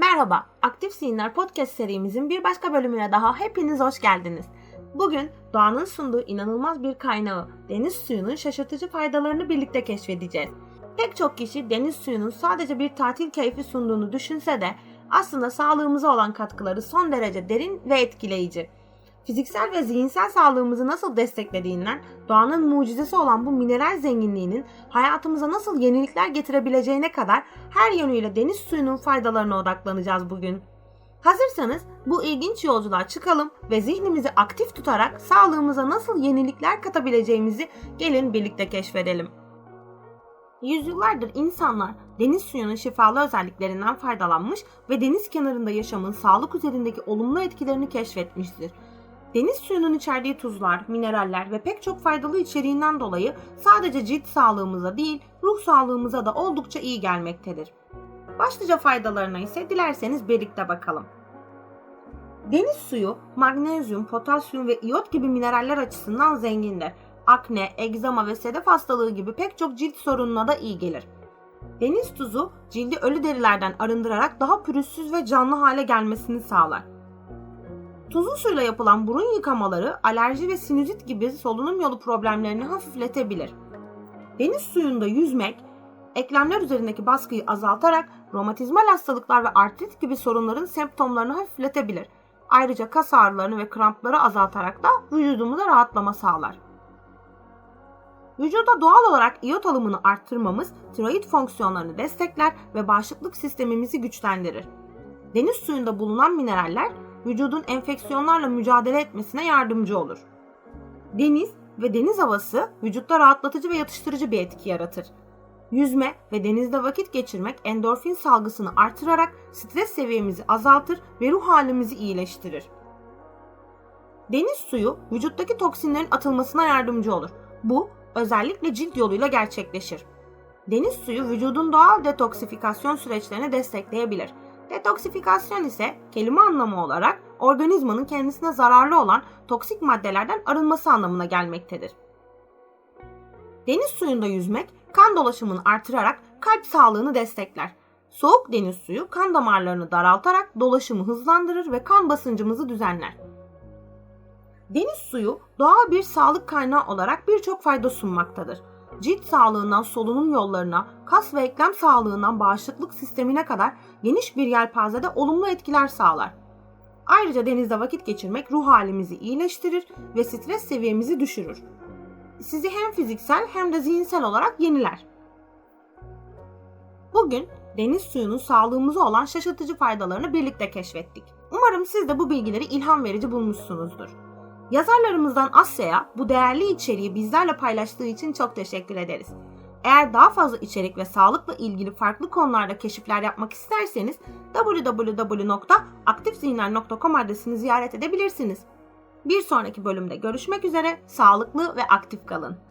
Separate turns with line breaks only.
Merhaba, Aktif Zihinler Podcast serimizin bir başka bölümüne daha hepiniz hoş geldiniz. Bugün doğanın sunduğu inanılmaz bir kaynağı, deniz suyunun şaşırtıcı faydalarını birlikte keşfedeceğiz. Pek çok kişi deniz suyunun sadece bir tatil keyfi sunduğunu düşünse de aslında sağlığımıza olan katkıları son derece derin ve etkileyici. Fiziksel ve zihinsel sağlığımızı nasıl desteklediğinden, doğanın mucizesi olan bu mineral zenginliğinin hayatımıza nasıl yenilikler getirebileceğine kadar her yönüyle deniz suyunun faydalarına odaklanacağız bugün. Hazırsanız bu ilginç yolculuğa çıkalım ve zihnimizi aktif tutarak sağlığımıza nasıl yenilikler katabileceğimizi gelin birlikte keşfedelim. Yüzyıllardır insanlar deniz suyunun şifalı özelliklerinden faydalanmış ve deniz kenarında yaşamın sağlık üzerindeki olumlu etkilerini keşfetmiştir. Deniz suyunun içerdiği tuzlar, mineraller ve pek çok faydalı içeriğinden dolayı sadece cilt sağlığımıza değil, ruh sağlığımıza da oldukça iyi gelmektedir. Başlıca faydalarına ise dilerseniz birlikte bakalım. Deniz suyu magnezyum, potasyum ve iyot gibi mineraller açısından zengindir. Akne, egzama ve sedef hastalığı gibi pek çok cilt sorununa da iyi gelir. Deniz tuzu cildi ölü derilerden arındırarak daha pürüzsüz ve canlı hale gelmesini sağlar. Tuzlu suyla yapılan burun yıkamaları alerji ve sinüzit gibi solunum yolu problemlerini hafifletebilir. Deniz suyunda yüzmek, eklemler üzerindeki baskıyı azaltarak romatizmal hastalıklar ve artrit gibi sorunların semptomlarını hafifletebilir. Ayrıca kas ağrılarını ve krampları azaltarak da vücudumuza rahatlama sağlar. Vücuda doğal olarak iyot alımını arttırmamız tiroid fonksiyonlarını destekler ve bağışıklık sistemimizi güçlendirir. Deniz suyunda bulunan mineraller vücudun enfeksiyonlarla mücadele etmesine yardımcı olur. Deniz ve deniz havası vücutta rahatlatıcı ve yatıştırıcı bir etki yaratır. Yüzme ve denizde vakit geçirmek endorfin salgısını artırarak stres seviyemizi azaltır ve ruh halimizi iyileştirir. Deniz suyu vücuttaki toksinlerin atılmasına yardımcı olur. Bu özellikle cilt yoluyla gerçekleşir. Deniz suyu vücudun doğal detoksifikasyon süreçlerini destekleyebilir. Detoksifikasyon ise kelime anlamı olarak organizmanın kendisine zararlı olan toksik maddelerden arınması anlamına gelmektedir. Deniz suyunda yüzmek kan dolaşımını artırarak kalp sağlığını destekler. Soğuk deniz suyu kan damarlarını daraltarak dolaşımı hızlandırır ve kan basıncımızı düzenler. Deniz suyu doğal bir sağlık kaynağı olarak birçok fayda sunmaktadır. Cilt sağlığından solunum yollarına, kas ve eklem sağlığından bağışıklık sistemine kadar geniş bir yelpazede olumlu etkiler sağlar. Ayrıca denizde vakit geçirmek ruh halimizi iyileştirir ve stres seviyemizi düşürür. Sizi hem fiziksel hem de zihinsel olarak yeniler. Bugün deniz suyunun sağlığımıza olan şaşırtıcı faydalarını birlikte keşfettik. Umarım siz de bu bilgileri ilham verici bulmuşsunuzdur. Yazarlarımızdan Asya'ya bu değerli içeriği bizlerle paylaştığı için çok teşekkür ederiz. Eğer daha fazla içerik ve sağlıkla ilgili farklı konularda keşifler yapmak isterseniz www.aktifzihinler.com adresini ziyaret edebilirsiniz. Bir sonraki bölümde görüşmek üzere, sağlıklı ve aktif kalın.